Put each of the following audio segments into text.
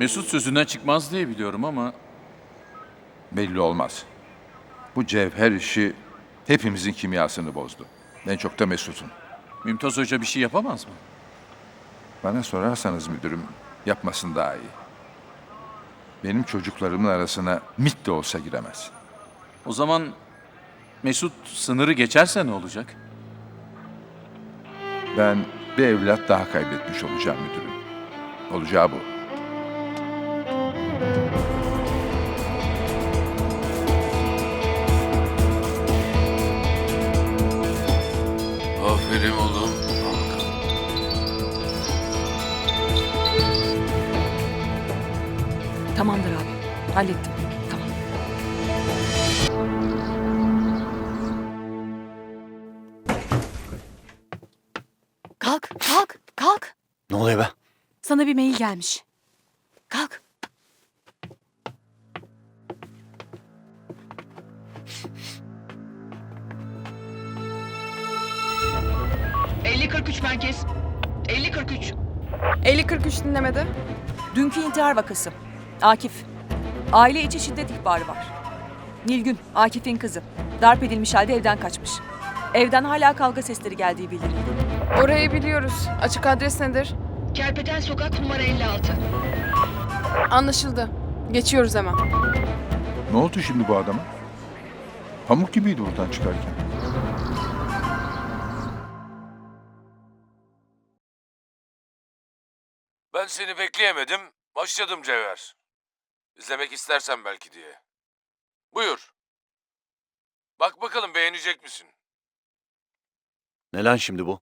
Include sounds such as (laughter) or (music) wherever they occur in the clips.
Mesut sözünden çıkmaz diye biliyorum ama Belli olmaz. Bu cevher işi hepimizin kimyasını bozdu. En çok da Mesut'un. Mümtaz Hoca bir şey yapamaz mı? Bana sorarsanız müdürüm yapmasın daha iyi. Benim çocuklarımın arasına MIT de olsa giremez. O zaman Mesut sınırı geçerse ne olacak? Ben bir evlat daha kaybetmiş olacağım müdürüm. Olacağı bu. Aferin oğlum. Tamamdır abi. Hallettim. Tamam. Kalk, kalk, kalk. Ne oluyor be? Sana bir mail gelmiş. Kalk. Merkez. 50-43. 50-43 dinlemede. Dünkü intihar vakası. Akif. Aile içi şiddet ihbarı var. Nilgün, Akif'in kızı. Darp edilmiş halde evden kaçmış. Evden hala kavga sesleri geldiği bildirildi. Orayı biliyoruz. Açık adres nedir? Kerpeten Sokak numara 56. Anlaşıldı. Geçiyoruz hemen. Ne oldu şimdi bu adama? Pamuk gibiydi buradan çıkarken. Ben seni bekleyemedim. Başladım Cevher. İzlemek istersen belki diye. Buyur. Bak bakalım beğenecek misin? Ne lan şimdi bu?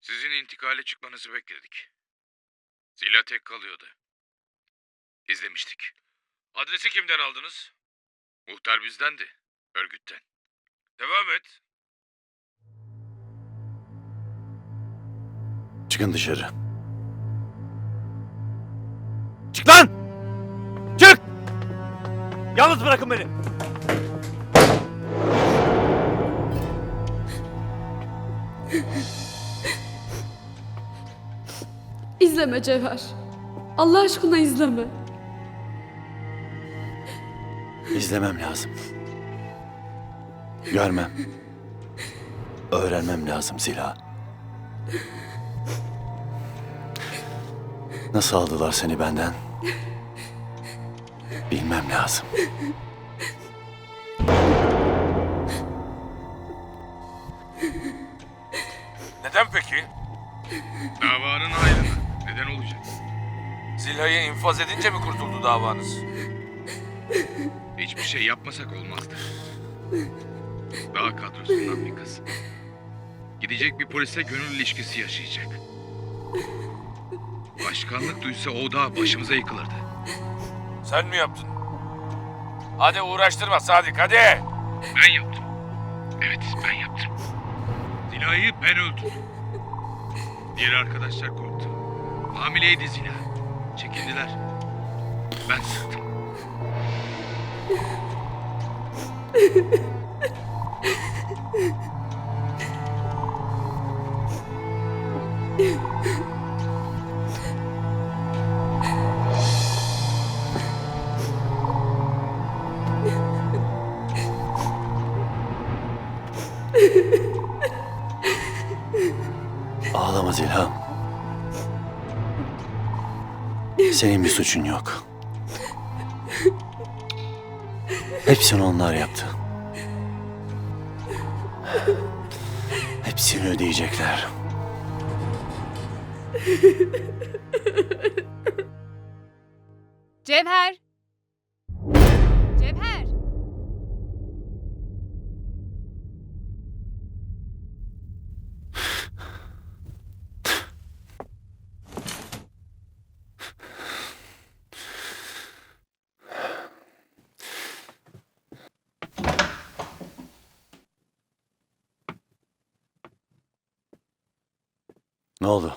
Sizin intikale çıkmanızı bekledik. Zila tek kalıyordu. İzlemiştik. Adresi kimden aldınız? Muhtar bizdendi. Örgütten. Devam et. Çıkın dışarı. Çık lan! Çık! Yalnız bırakın beni. İzleme Cevher. Allah aşkına izleme. İzlemem lazım. Görmem. Öğrenmem lazım Zila. Nasıl aldılar seni benden? Bilmem lazım. Neden peki? Davanın ayrını. Neden olacak? Zilha'yı infaz edince mi kurtuldu davanız? Hiçbir şey yapmasak olmazdı. Dağ kadrosundan bir kız. Gidecek bir polise gönül ilişkisi yaşayacak. Başkanlık duysa o dağ başımıza yıkılırdı. Sen mi yaptın? Hadi uğraştırma Sadık hadi. Ben yaptım. Evet ben yaptım. Zila'yı ben öldürdüm. Diğer arkadaşlar korktu. Hamileydi Zila. Çekindiler. Ben sıktım. Senin bir suçun yok. Hepsini onlar yaptı. Hepsini ödeyecekler. Cevher! Cevher! Ne oldu?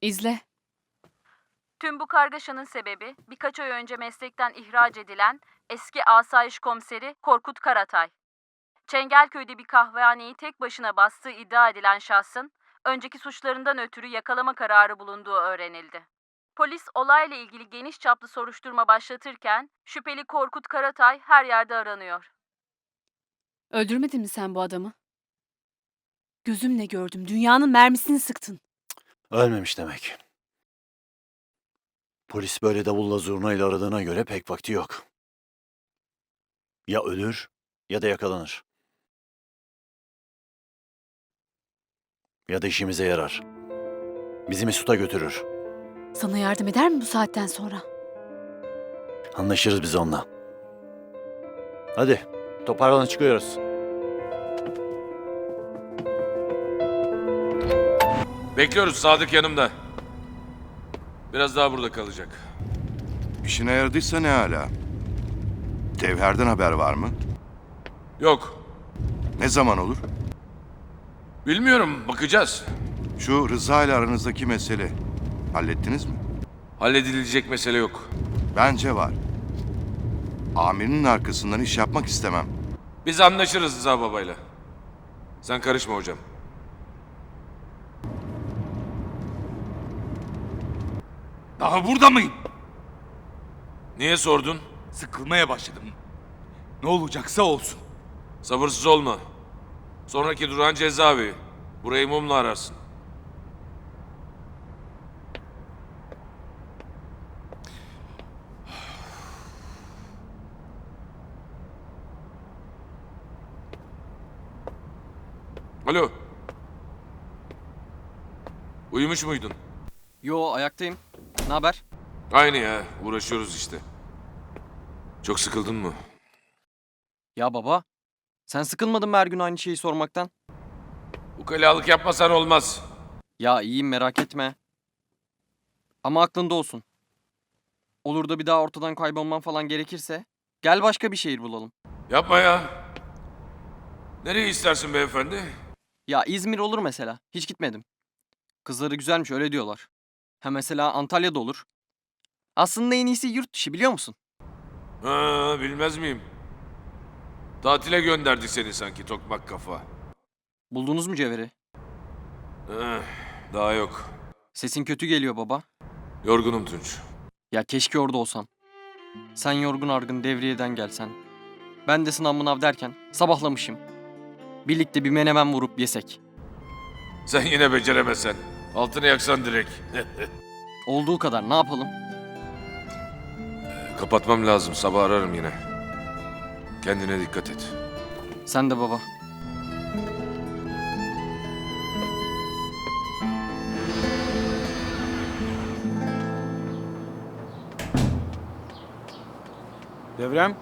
İzle. Tüm bu kargaşanın sebebi birkaç ay önce meslekten ihraç edilen eski asayiş komiseri Korkut Karatay. Çengelköy'de bir kahvehaneyi tek başına bastığı iddia edilen şahsın önceki suçlarından ötürü yakalama kararı bulunduğu öğrenildi. Polis olayla ilgili geniş çaplı soruşturma başlatırken şüpheli Korkut Karatay her yerde aranıyor. Öldürmedin mi sen bu adamı? Gözümle gördüm. Dünyanın mermisini sıktın. Ölmemiş demek. Polis böyle davulla zurnayla aradığına göre pek vakti yok. Ya ölür ya da yakalanır. Ya da işimize yarar. Bizi Mesut'a götürür. Sana yardım eder mi bu saatten sonra? Anlaşırız biz onunla. Hadi toparlanın çıkıyoruz. Bekliyoruz Sadık yanımda. Biraz daha burada kalacak. İşine yaradıysa ne hala? Cevher'den haber var mı? Yok. Ne zaman olur? Bilmiyorum bakacağız. Şu Rıza ile aranızdaki mesele. Hallettiniz mi? Halledilecek mesele yok. Bence var. Amirinin arkasından iş yapmak istemem. Biz anlaşırız Rıza babayla. Sen karışma hocam. Daha burada mıyım? Niye sordun? Sıkılmaya başladım. Ne olacaksa olsun. Sabırsız olma. Sonraki durağın cezaevi. Burayı mumla ararsın. Alo. Uyumuş muydun? Yo ayaktayım. Ne haber? Aynı ya. Uğraşıyoruz işte. Çok sıkıldın mı? Ya baba. Sen sıkılmadın mı her gün aynı şeyi sormaktan? Ukalalık yapmasan olmaz. Ya iyiyim merak etme. Ama aklında olsun. Olur da bir daha ortadan kaybolman falan gerekirse gel başka bir şehir bulalım. Yapma ya. Nereye istersin beyefendi? Ya İzmir olur mesela. Hiç gitmedim. Kızları güzelmiş öyle diyorlar. Ha mesela Antalya'da olur. Aslında en iyisi yurt dışı biliyor musun? Ha, bilmez miyim? Tatile gönderdik seni sanki tokmak kafa. Buldunuz mu Cevher'i? Eh, daha yok. Sesin kötü geliyor baba. Yorgunum Tunç. Ya keşke orada olsam. Sen yorgun argın devriyeden gelsen. Ben de sınav mınav derken sabahlamışım. Birlikte bir menemen vurup yesek. Sen yine beceremezsen. Altını yaksan direkt. (laughs) Olduğu kadar ne yapalım? Kapatmam lazım. Sabah ararım yine. Kendine dikkat et. Sen de baba. Devrem.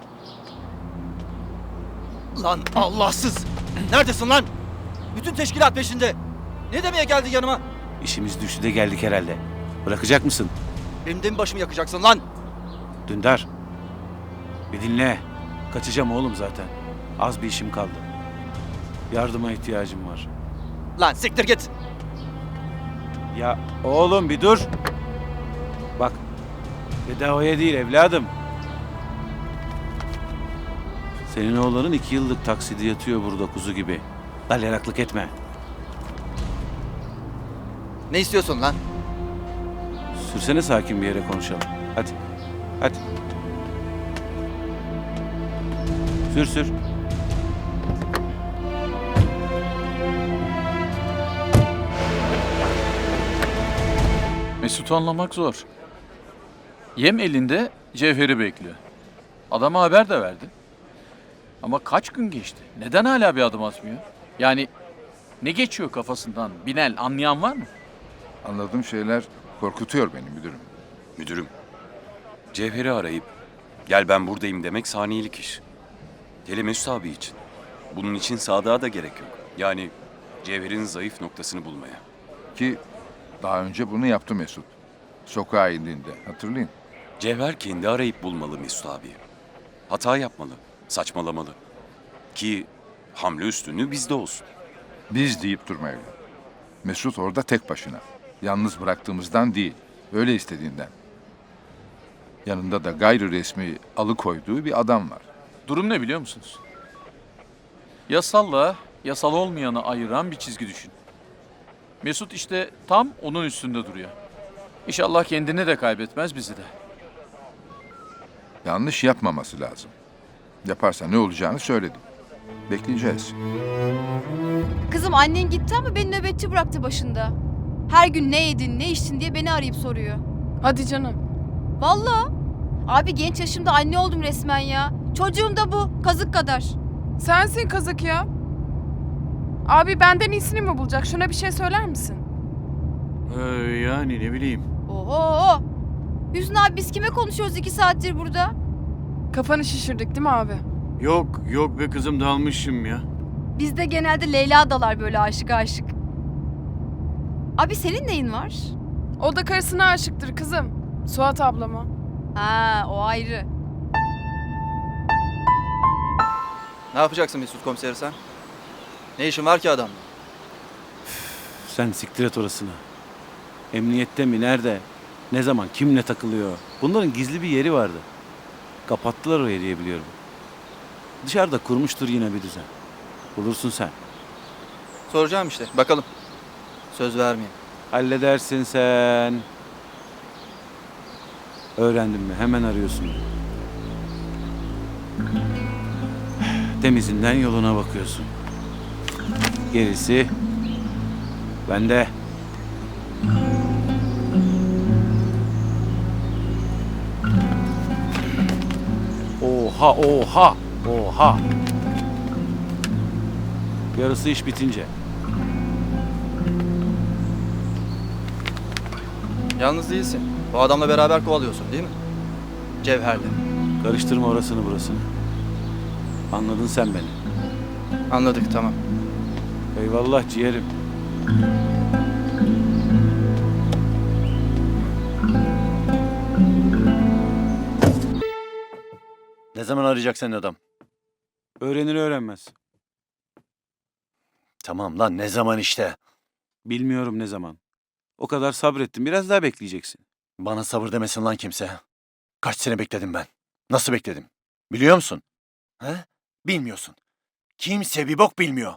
Lan Allahsız. Neredesin lan? Bütün teşkilat peşinde. Ne demeye geldin yanıma? İşimiz düştü de geldik herhalde. Bırakacak mısın? Benim de mi başımı yakacaksın lan? Dündar. Bir dinle. Kaçacağım oğlum zaten. Az bir işim kaldı. Yardıma ihtiyacım var. Lan siktir git. Ya oğlum bir dur. Bak. Bedavaya değil evladım. Senin oğlanın iki yıllık taksidi yatıyor burada kuzu gibi. Dalyaraklık etme. Ne istiyorsun lan? Sürsene sakin bir yere konuşalım. Hadi. Hadi. Sür sür. Mesut'u anlamak zor. Yem elinde cevheri bekliyor. Adama haber de verdi. Ama kaç gün geçti? Neden hala bir adım atmıyor? Yani ne geçiyor kafasından? Binel anlayan var mı? Anladığım şeyler korkutuyor beni müdürüm. Müdürüm, Cevher'i arayıp gel ben buradayım demek saniyelik iş. Hele Mesut abi için. Bunun için Sadık'a da gerek yok. Yani Cevher'in zayıf noktasını bulmaya. Ki daha önce bunu yaptı Mesut. Sokağa indiğinde hatırlayın. Cevher kendi arayıp bulmalı Mesut abi. Hata yapmalı, saçmalamalı. Ki hamle üstünlüğü bizde olsun. Biz deyip durma evlat. Mesut orada tek başına. Yalnız bıraktığımızdan değil. Öyle istediğinden. Yanında da gayri resmi alıkoyduğu bir adam var. Durum ne biliyor musunuz? Yasalla yasal olmayanı ayıran bir çizgi düşün. Mesut işte tam onun üstünde duruyor. İnşallah kendini de kaybetmez bizi de. Yanlış yapmaması lazım. Yaparsa ne olacağını söyledim. Bekleyeceğiz. Kızım annen gitti ama beni nöbetçi bıraktı başında. Her gün ne yedin, ne içtin diye beni arayıp soruyor. Hadi canım. Vallahi. Abi genç yaşımda anne oldum resmen ya. Çocuğum da bu, kazık kadar. Sensin kazık ya. Abi benden iyisini mi bulacak? Şuna bir şey söyler misin? yani ne bileyim. Oho! Hüsnü abi biz kime konuşuyoruz iki saattir burada? Kafanı şişirdik değil mi abi? Yok yok be kızım dalmışım ya. Bizde genelde Leyla dalar böyle aşık aşık. Abi senin neyin var? O da karısına aşıktır kızım. Suat ablama. Ha o ayrı. Ne yapacaksın Mesut komiser sen? Ne işin var ki adamla? Sen siktir et orasını. Emniyette mi nerede? Ne zaman kimle takılıyor? Bunların gizli bir yeri vardı. Kapattılar orayı diye biliyorum. Dışarıda kurmuştur yine bir düzen. Bulursun sen. Soracağım işte bakalım. Söz vermeyeyim. Halledersin sen. Öğrendim mi? Hemen arıyorsun. Temizinden yoluna bakıyorsun. Gerisi bende. Oha oha oha. Yarısı iş bitince. Yalnız değilsin. Bu adamla beraber kovalıyorsun değil mi? Cevher'le. Karıştırma orasını burasını. Anladın sen beni. Anladık tamam. Eyvallah ciğerim. Ne zaman arayacak seni adam? Öğrenir öğrenmez. Tamam lan ne zaman işte? Bilmiyorum ne zaman. O kadar sabrettim. Biraz daha bekleyeceksin. Bana sabır demesin lan kimse. Kaç sene bekledim ben. Nasıl bekledim? Biliyor musun? He? Bilmiyorsun. Kimse bir bok bilmiyor.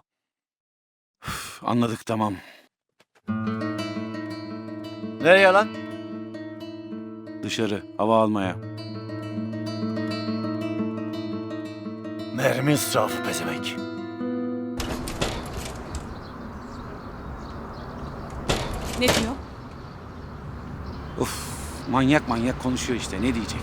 Üf, anladık tamam. Nereye lan? Dışarı hava almaya. Mermi israfı pezevenk. Ne diyor? Uf manyak manyak konuşuyor işte ne diyecek?